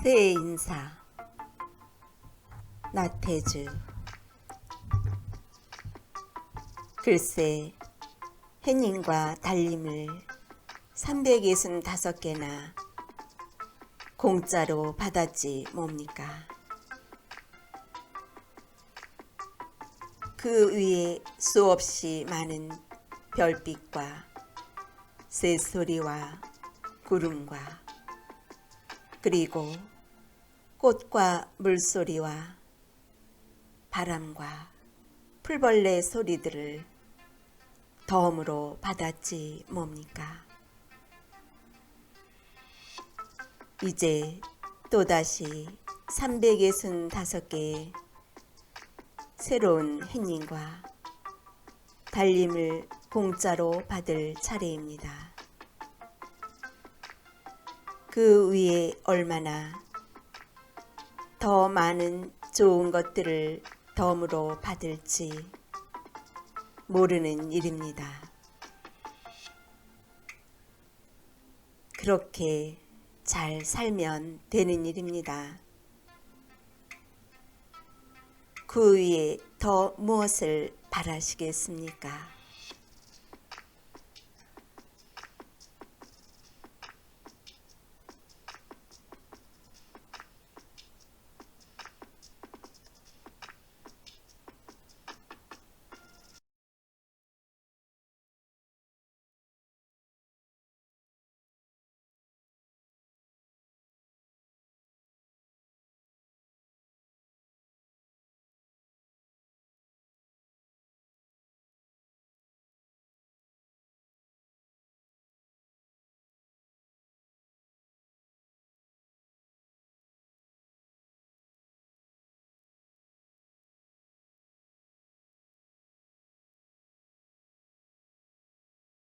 새해 인사. 나태주. 글쎄 햇님과 달님을 365개나 공짜로 받았지 뭡니까? 그 위에 수없이 많은 별빛과 새소리와 구름과 그리고 꽃과 물소리와 바람과 풀벌레 소리들을 덤으로 받았지 뭡니까? 이제 또다시 365개의 새로운 햇님과 달림을 공짜로 받을 차례입니다. 그 위에 얼마나 더 많은 좋은 것들을 덤으로 받을지 모르는 일입니다. 그렇게 잘 살면 되는 일입니다. 그 위에 더 무엇을 바라시겠습니까?